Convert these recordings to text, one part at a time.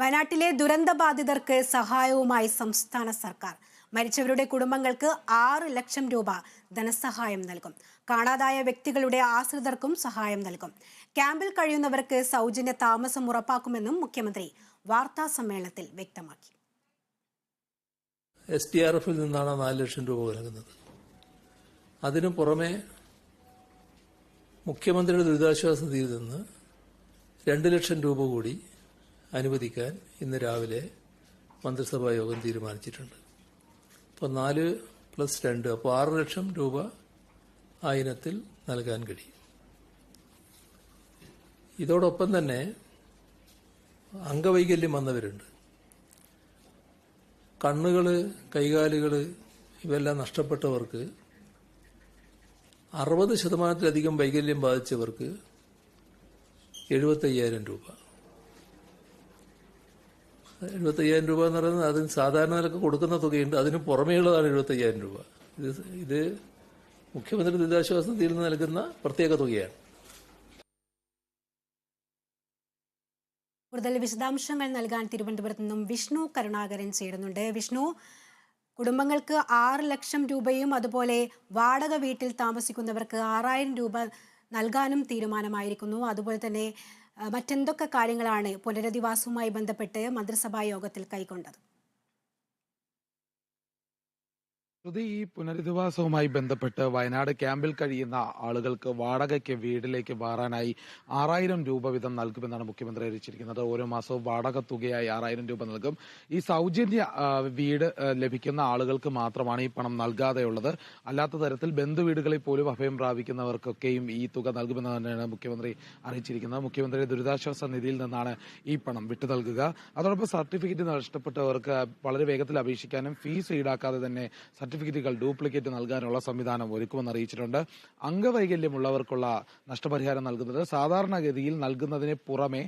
വയനാട്ടിലെ ദുരന്തബാധിതർക്ക് സഹായവുമായി സംസ്ഥാന സർക്കാർ. മരിച്ചവരുടെ കുടുംബങ്ങൾക്ക് ആറ് ലക്ഷം രൂപ ധനസഹായം നൽകും. കാണാതായ വ്യക്തികളുടെ ആശ്രിതർക്കും സഹായം നൽകും. ക്യാമ്പിൽ കഴിയുന്നവർക്ക് സൗജന്യ താമസം ഉറപ്പാക്കുമെന്നും മുഖ്യമന്ത്രി വാർത്താ സമ്മേളനത്തിൽ വ്യക്തമാക്കി. എസ് ഡി ആർ എഫിൽ നിന്നാണ് നാല് ലക്ഷം രൂപ നൽകുന്നത്. അതിനു പുറമെ മുഖ്യമന്ത്രിയുടെ ദുരിതാശ്വാസ നിധിയിൽ നിന്ന് രണ്ട് ലക്ഷം രൂപ കൂടി അനുവദിക്കാൻ ഇന്ന് രാവിലെ മന്ത്രിസഭാ യോഗം തീരുമാനിച്ചിട്ടുണ്ട്. അപ്പോൾ നാല് പ്ലസ് രണ്ട് അപ്പോൾ ആറ് ലക്ഷം രൂപ ആ ഇനത്തിൽ നൽകാൻ കഴിയും. ഇതോടൊപ്പം തന്നെ അംഗവൈകല്യം വന്നവരുണ്ട്. കണ്ണുകൾ കൈകാലുകൾ ഇവയെല്ലാം നഷ്ടപ്പെട്ടവർക്ക് അറുപത് ശതമാനത്തിലധികം വൈകല്യം ബാധിച്ചവർക്ക് എഴുപത്തയ്യായിരം രൂപ. എഴുപത്തയ്യായിരം രൂപ എന്ന് പറയുന്നത് അതിന് സാധാരണ നിലയ്ക്ക് കൊടുക്കുന്ന തുകയുണ്ട്. അതിന് പുറമേയുള്ളതാണ് എഴുപത്തയ്യായിരം രൂപ. ഇത് ഇത് മുഖ്യമന്ത്രി ദുരിതാശ്വാസ നിധിയിൽ നിന്ന് നൽകുന്ന പ്രത്യേക തുകയാണ്. കൂടുതൽ വിശദാംശങ്ങൾ നൽകാൻ തിരുവനന്തപുരത്ത് നിന്നും വിഷ്ണു കരുണാകരൻ ചേരുന്നുണ്ട്. വിഷ്ണു കുടുംബങ്ങൾക്ക് ആറ് ലക്ഷം രൂപയും അതുപോലെ വാടക വീട്ടിൽ താമസിക്കുന്നവർക്ക് ആറായിരം രൂപ നൽകാനും തീരുമാനമായിരിക്കുന്നു. അതുപോലെ തന്നെ മറ്റെന്തൊക്കെ കാര്യങ്ങളാണ് പുനരധിവാസവുമായി ബന്ധപ്പെട്ട് മന്ത്രിസഭാ യോഗത്തിൽ കൈക്കൊണ്ടത്? ശ്രുതി ഈ പുനരധിവാസവുമായി ബന്ധപ്പെട്ട് വയനാട് ക്യാമ്പിൽ കഴിയുന്ന ആളുകൾക്ക് വാടകയ്ക്ക് വീടിലേക്ക് മാറാനായി ആറായിരം രൂപ വീതം നൽകുമെന്നാണ് മുഖ്യമന്ത്രി അറിയിച്ചിരിക്കുന്നത്. ഓരോ മാസവും വാടക തുകയായി ആറായിരം രൂപ നൽകും. ഈ സൗജന്യ വീട് ലഭിക്കുന്ന ആളുകൾക്ക് മാത്രമാണ് ഈ പണം നൽകാതെയുള്ളത്. അല്ലാത്ത തരത്തിൽ ബന്ധുവീടുകളിൽ പോലും അഭയം പ്രാപിക്കുന്നവർക്കൊക്കെയും ഈ തുക നൽകുമെന്ന് തന്നെയാണ് മുഖ്യമന്ത്രി അറിയിച്ചിരിക്കുന്നത്. മുഖ്യമന്ത്രിയുടെ ദുരിതാശ്വാസ നിധിയിൽ നിന്നാണ് ഈ പണം വിട്ടു നൽകുക അതോടൊപ്പം സർട്ടിഫിക്കറ്റ് നഷ്ടപ്പെട്ടവർക്ക് വളരെ വേഗത്തിൽ അപേക്ഷിക്കാനും ഫീസ് ഈടാക്കാതെ തന്നെ സർട്ടിഫിക്കറ്റുകൾ ഡ്യൂപ്ലിക്കേറ്റ് നൽകാനുള്ള സംവിധാനം ഒരുക്കുമെന്ന് അറിയിച്ചിട്ടുണ്ട്. അംഗവൈകല്യമുള്ളവർക്കുള്ള നഷ്ടപരിഹാരം നൽകുന്നത് സാധാരണഗതിയിൽ നൽകുന്നതിന് പുറമെ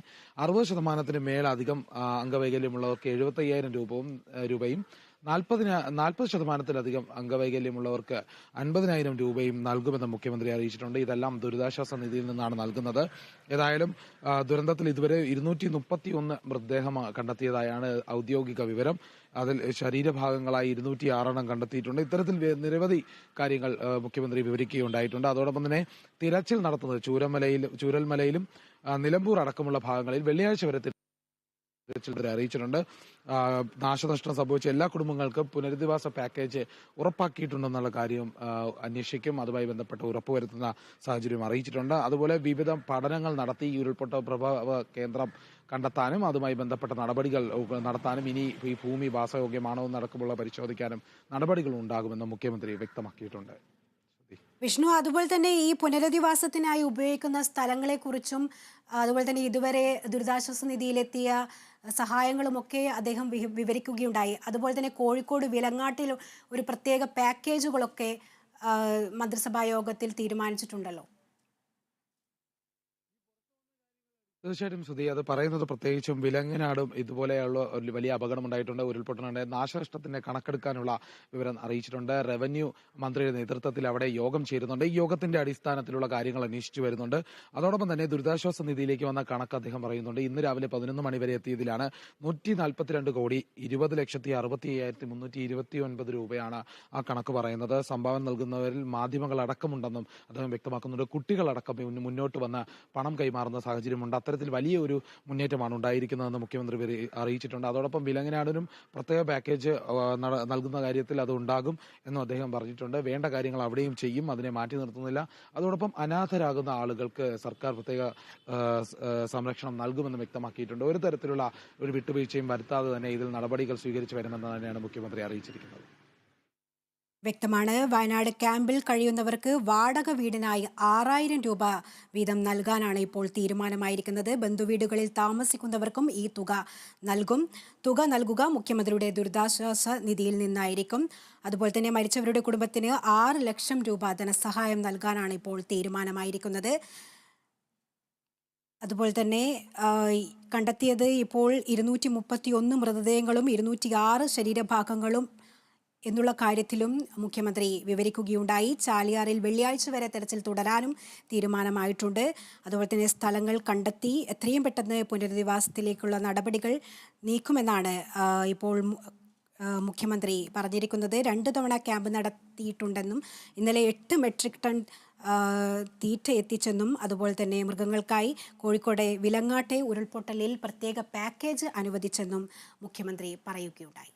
അറുപത് ശതമാനത്തിന് മേലധികം അംഗവൈകല്യമുള്ളവർക്ക് എഴുപത്തയ്യായിരം രൂപവും രൂപയും നാൽപ്പതിന നാൽപ്പത് ശതമാനത്തിലധികം അംഗവൈകല്യമുള്ളവർക്ക് അൻപതിനായിരം രൂപയും നൽകുമെന്ന് മുഖ്യമന്ത്രി അറിയിച്ചിട്ടുണ്ട്. ഇതെല്ലാം ദുരിതാശ്വാസ നിധിയിൽ നിന്നാണ് നൽകുന്നത്. ഏതായാലും ദുരന്തത്തിൽ ഇതുവരെ ഇരുന്നൂറ്റി മുപ്പത്തി ഒന്ന് മൃതദേഹം കണ്ടെത്തിയതായാണ് ഔദ്യോഗിക വിവരം. അതിൽ ശരീരഭാഗങ്ങളായി ഇരുന്നൂറ്റി ആറെണ്ണം കണ്ടെത്തിയിട്ടുണ്ട്. ഇത്തരത്തിൽ നിരവധി കാര്യങ്ങൾ മുഖ്യമന്ത്രി വിവരിക്കുകയുണ്ടായിട്ടുണ്ട്. അതോടൊപ്പം തന്നെ തിരച്ചിൽ നടത്തുന്നത് ചൂരമലയിൽ ചൂരൽമലയിലും നിലമ്പൂർ അടക്കമുള്ള ഭാഗങ്ങളിൽ വെള്ളിയാഴ്ച വരെ തിരച്ചിൽ അറിയിച്ചിട്ടുണ്ട്. നാശനഷ്ടം സംഭവിച്ച എല്ലാ കുടുംബങ്ങൾക്കും പുനരധിവാസ പാക്കേജ് ഉറപ്പാക്കിയിട്ടുണ്ടെന്നുള്ള കാര്യം അന്വേഷിക്കും. അതുമായി ബന്ധപ്പെട്ട് ഉറപ്പുവരുത്തുന്ന സാഹചര്യം അറിയിച്ചിട്ടുണ്ട്. അതുപോലെ വിവിധ പഠനങ്ങൾ നടത്തി ഈ ഉരുൾപൊട്ട പ്രഭാവ കേന്ദ്രം കണ്ടെത്താനും അതുമായി ബന്ധപ്പെട്ട നടപടികൾ നടത്താനും ഇനി ഈ ഭൂമി വാസയോഗ്യമാണോ എന്നടക്കമുള്ള പരിശോധിക്കാനും നടപടികൾ ഉണ്ടാകുമെന്ന് മുഖ്യമന്ത്രി വ്യക്തമാക്കിയിട്ടുണ്ട്. വിഷ്ണു അതുപോലെ തന്നെ ഈ പുനരധിവാസത്തിനായി ഉപയോഗിക്കുന്ന സ്ഥലങ്ങളെക്കുറിച്ചും അതുപോലെ തന്നെ ഇതുവരെ ദുരിതാശ്വാസ നിധിയിലെത്തിയ സഹായങ്ങളുമൊക്കെ അദ്ദേഹം വിവരിക്കുകയുണ്ടായി. അതുപോലെ തന്നെ കോഴിക്കോട് വിലങ്ങാട്ടിൽ ഒരു പ്രത്യേക പാക്കേജുകളൊക്കെ മന്ത്രിസഭാ യോഗത്തിൽ തീരുമാനിച്ചിട്ടുണ്ടല്ലോ. തീർച്ചയായിട്ടും സുധി അത് പറയുന്നത് പ്രത്യേകിച്ചും വിലങ്ങനാടും ഇതുപോലെയുള്ള ഒരു വലിയ അപകടം ഉണ്ടായിട്ടുണ്ട് ഉരുൾപൊട്ടലുണ്ട്. നാശനഷ്ടത്തിന്റെ കണക്കെടുക്കാനുള്ള വിവരം അറിയിച്ചിട്ടുണ്ട്. റവന്യൂ മന്ത്രിയുടെ നേതൃത്വത്തിൽ അവിടെ യോഗം ചേരുന്നുണ്ട്. ഈ യോഗത്തിന്റെ അടിസ്ഥാനത്തിലുള്ള കാര്യങ്ങൾ അന്വേഷിച്ചു വരുന്നുണ്ട്. അതോടൊപ്പം തന്നെ ദുരിതാശ്വാസ നിധിയിലേക്ക് വന്ന കണക്ക് അദ്ദേഹം പറയുന്നുണ്ട്. ഇന്ന് രാവിലെ പതിനൊന്ന് മണി വരെ എത്തിയതിലാണ് നൂറ്റി നാൽപ്പത്തിരണ്ട് കോടി ഇരുപത് ലക്ഷത്തി അറുപത്തി അയ്യായിരത്തി മുന്നൂറ്റി ഇരുപത്തി ഒൻപത് രൂപയാണ് ആ കണക്ക് പറയുന്നത്. സംഭാവന നൽകുന്നവരിൽ മാധ്യമങ്ങൾ അടക്കമുണ്ടെന്നും അദ്ദേഹം വ്യക്തമാക്കുന്നുണ്ട്. കുട്ടികളടക്കം മുന്ന- മുന്നോട്ട് വന്ന് പണം കൈമാറുന്ന സാഹചര്യമുണ്ട്. അത്തരത്തിൽ വലിയ ഒരു മുന്നേറ്റമാണ് ഉണ്ടായിരിക്കുന്നതെന്ന് മുഖ്യമന്ത്രി അറിയിച്ചിട്ടുണ്ട്. അതോടൊപ്പം വിലങ്ങനാടിനും പ്രത്യേക പാക്കേജ് നൽകുന്ന കാര്യത്തിൽ അത് ഉണ്ടാകും എന്നും അദ്ദേഹം പറഞ്ഞിട്ടുണ്ട്. വേണ്ട കാര്യങ്ങൾ അവിടെയും ചെയ്യും അതിനെ മാറ്റി നിർത്തുന്നില്ല. അതോടൊപ്പം അനാഥരാകുന്ന ആളുകൾക്ക് സർക്കാർ പ്രത്യേക സംരക്ഷണം നൽകുമെന്ന് വ്യക്തമാക്കിയിട്ടുണ്ട്. ഒരു തരത്തിലുള്ള ഒരു വിട്ടുവീഴ്ചയും വരുത്താതെ തന്നെ ഇതിൽ നടപടികൾ സ്വീകരിച്ചു വരുമെന്ന് തന്നെയാണ് മുഖ്യമന്ത്രി അറിയിച്ചിരിക്കുന്നത്. വ്യക്തമാണ്. വയനാട് ക്യാമ്പിൽ കഴിയുന്നവർക്ക് വാടക വീടിനായി ആറായിരം രൂപ വീതം നൽകാനാണ് ഇപ്പോൾ തീരുമാനമായിരിക്കുന്നത്. ബന്ധുവീടുകളിൽ താമസിക്കുന്നവർക്കും ഈ തുക നൽകും. തുക നൽകുക മുഖ്യമന്ത്രിയുടെ ദുരിതാശ്വാസ നിധിയിൽ നിന്നായിരിക്കും. അതുപോലെ തന്നെ മരിച്ചവരുടെ കുടുംബത്തിന് ആറ് ലക്ഷം രൂപ ധനസഹായം നൽകാനാണ് ഇപ്പോൾ തീരുമാനമായിരിക്കുന്നത്. അതുപോലെ തന്നെ കണ്ടെത്തിയത് ഇപ്പോൾ ഇരുന്നൂറ്റി മുപ്പത്തി ഒന്ന് മൃതദേഹങ്ങളും ഇരുന്നൂറ്റി ആറ് ശരീരഭാഗങ്ങളും എന്നുള്ള കാര്യത്തിലും മുഖ്യമന്ത്രി വിവരിക്കുകയുണ്ടായി. ചാലിയാറിൽ വെള്ളിയാഴ്ച വരെ തെരച്ചിൽ തുടരാനും തീരുമാനമായിട്ടുണ്ട്. അതുപോലെ തന്നെ സ്ഥലങ്ങൾ കണ്ടെത്തി എത്രയും പെട്ടെന്ന് പുനരധിവാസത്തിലേക്കുള്ള നടപടികൾ നീക്കുമെന്നാണ് ഇപ്പോൾ മുഖ്യമന്ത്രി പറഞ്ഞിരിക്കുന്നത്. രണ്ട് തവണ ക്യാമ്പ് നടത്തിയിട്ടുണ്ടെന്നും ഇന്നലെ എട്ട് മെട്രിക് ടൺ തീറ്റ എത്തിച്ചെന്നും അതുപോലെ തന്നെ മൃഗങ്ങൾക്കായി കോഴിക്കോട് വിലങ്ങാട്ടെ ഉരുൾപൊട്ടലിൽ പ്രത്യേക പാക്കേജ് അനുവദിച്ചെന്നും മുഖ്യമന്ത്രി പറയുകയുണ്ടായി.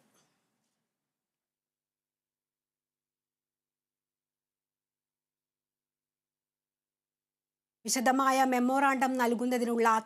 വിശദമായ മെമ്മോറാണ്ടം നൽകുന്നതിനുള്ള